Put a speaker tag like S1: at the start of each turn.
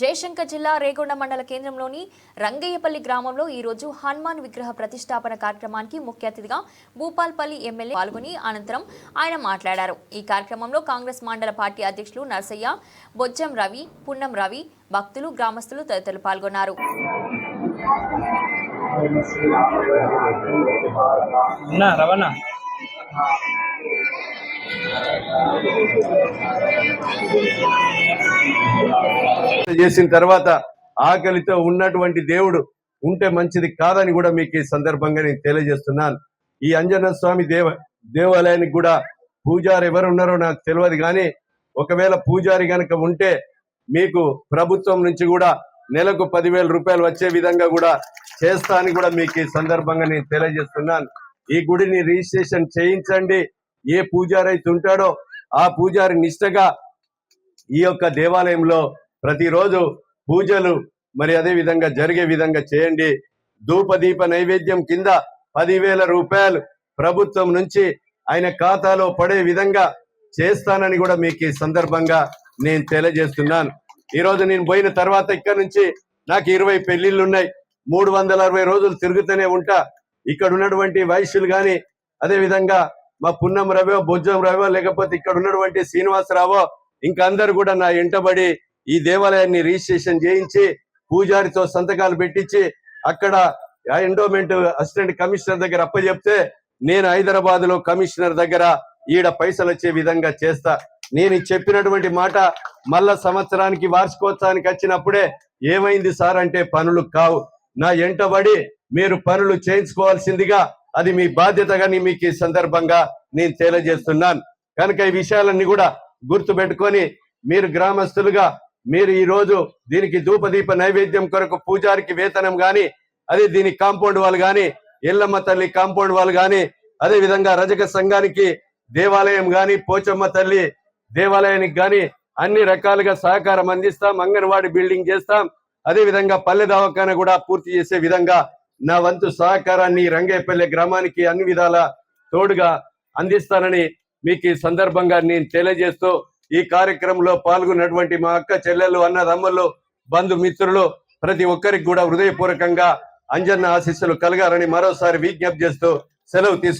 S1: జయశంకర్ జిల్లా రేగొండ మండల కేంద్రంలోని రంగయ్యపల్లి గ్రామంలో ఈరోజు హనుమాన్ విగ్రహ ప్రతిష్టాపన కార్యక్రమానికి ముఖ్య అతిథిగా భూపాల్పల్లి ఎమ్మెల్యే పాల్గొని అనంతరం ఆయన మాట్లాడారు. ఈ కార్యక్రమంలో కాంగ్రెస్ మండల పార్టీ అధ్యక్షులు నర్సయ్య బొజ్జం రవి పున్నం రవి భక్తులు గ్రామస్తులు తదితరులు పాల్గొన్నారు.
S2: అన్నా
S3: చేసిన తర్వాత ఆకలితో ఉన్నటువంటి దేవుడు ఉంటే మంచిది కాదని కూడా మీకు ఈ సందర్భంగా నేను తెలియజేస్తున్నాను. ఈ అంజన స్వామి దేవ దేవాలయానికి కూడా పూజారి ఎవరు ఉన్నారో నాకు తెలియదు కానీ ఒకవేళ పూజారి కనుక ఉంటే మీకు ప్రభుత్వం నుంచి కూడా నెలకు పదివేల రూపాయలు వచ్చే విధంగా కూడా చేస్తా అని కూడా మీకు ఈ సందర్భంగా నేను తెలియజేస్తున్నాను. ఈ గుడిని రిజిస్ట్రేషన్ చేయించండి. ఏ పూజారి అయితే ఉంటాడో ఆ పూజారి నిష్టగా ఈ యొక్క దేవాలయంలో ప్రతిరోజు పూజలు మరి అదే విధంగా జరిగే విధంగా చేయండి. ధూపదీప నైవేద్యం కింద పదివేల రూపాయలు ప్రభుత్వం నుంచి ఆయన ఖాతాలో పడే విధంగా చేస్తానని కూడా మీకు ఈ సందర్భంగా నేను తెలియజేస్తున్నాను. ఈరోజు నేను పోయిన తర్వాత ఇక్కడ నుంచి నాకు ఇరవై పెళ్ళిళ్ళు ఉన్నాయి. మూడు వందల అరవై రోజులు తిరుగుతూనే ఉంటా. ఇక్కడ ఉన్నటువంటి వైశ్యులు కానీ అదే విధంగా మా పున్నం రవో బొజ్జం రవో లేకపోతే ఇక్కడ ఉన్నటువంటి శ్రీనివాసరావో ఇంకా అందరు కూడా నా ఎంటబడి ఈ దేవాలయాన్ని రిజిస్ట్రేషన్ చేయించి పూజారితో సంతకాలు పెట్టించి అక్కడ ఎండోమెంట్ అసిస్టెంట్ కమిషనర్ దగ్గర అప్పచెప్తే నేను హైదరాబాద్లో కమిషనర్ దగ్గర ఈడ పైసలు వచ్చే విధంగా చేస్తా. నేను చెప్పినటువంటి మాట మళ్ళా సంవత్సరానికి వార్షికోత్సవానికి వచ్చినప్పుడే ఏమైంది సార్ అంటే పనులు కావు. నా ఎంటబడి మీరు పనులు చేయించుకోవాల్సిందిగా అది మీ బాధ్యతగా మీకు ఈ సందర్భంగా నేను తెలియజేస్తున్నాను. కనుక ఈ విషయాలన్నీ కూడా గుర్తు పెట్టుకొని మీరు గ్రామస్తులుగా మీరు ఈ రోజు దీనికి ధూపదీప నైవేద్యం కొరకు పూజారికి వేతనం గాని అదే దీని కాంపౌండ్ వాళ్ళు గాని ఎల్లమ్మ తల్లి కాంపౌండ్ వాళ్ళు గాని అదే విధంగా రజక సంఘానికి దేవాలయం గాని పోచమ్మ తల్లి దేవాలయానికి గాని అన్ని రకాలుగా సహకారం అందిస్తాం అంగన్వాడి బిల్డింగ్ చేస్తాం. అదే విధంగా పల్లె దవాఖాన కూడా పూర్తి చేసే విధంగా నా వంతు సహకారాన్ని రంగేపల్లె గ్రామానికి అన్ని విధాల తోడుగా అందిస్తానని మీకు ఈ సందర్భంగా నేను తెలియజేస్తూ ఈ కార్యక్రమంలో పాల్గొన్నటువంటి మా అక్క చెల్లెలు అన్నదమ్ములు బంధు మిత్రులు ప్రతి ఒక్కరికి కూడా హృదయపూర్వకంగా అంజన్న ఆశీస్సులు కలగాలని మరోసారి విజ్ఞప్తి చేస్తూ సెలవు తీసుకు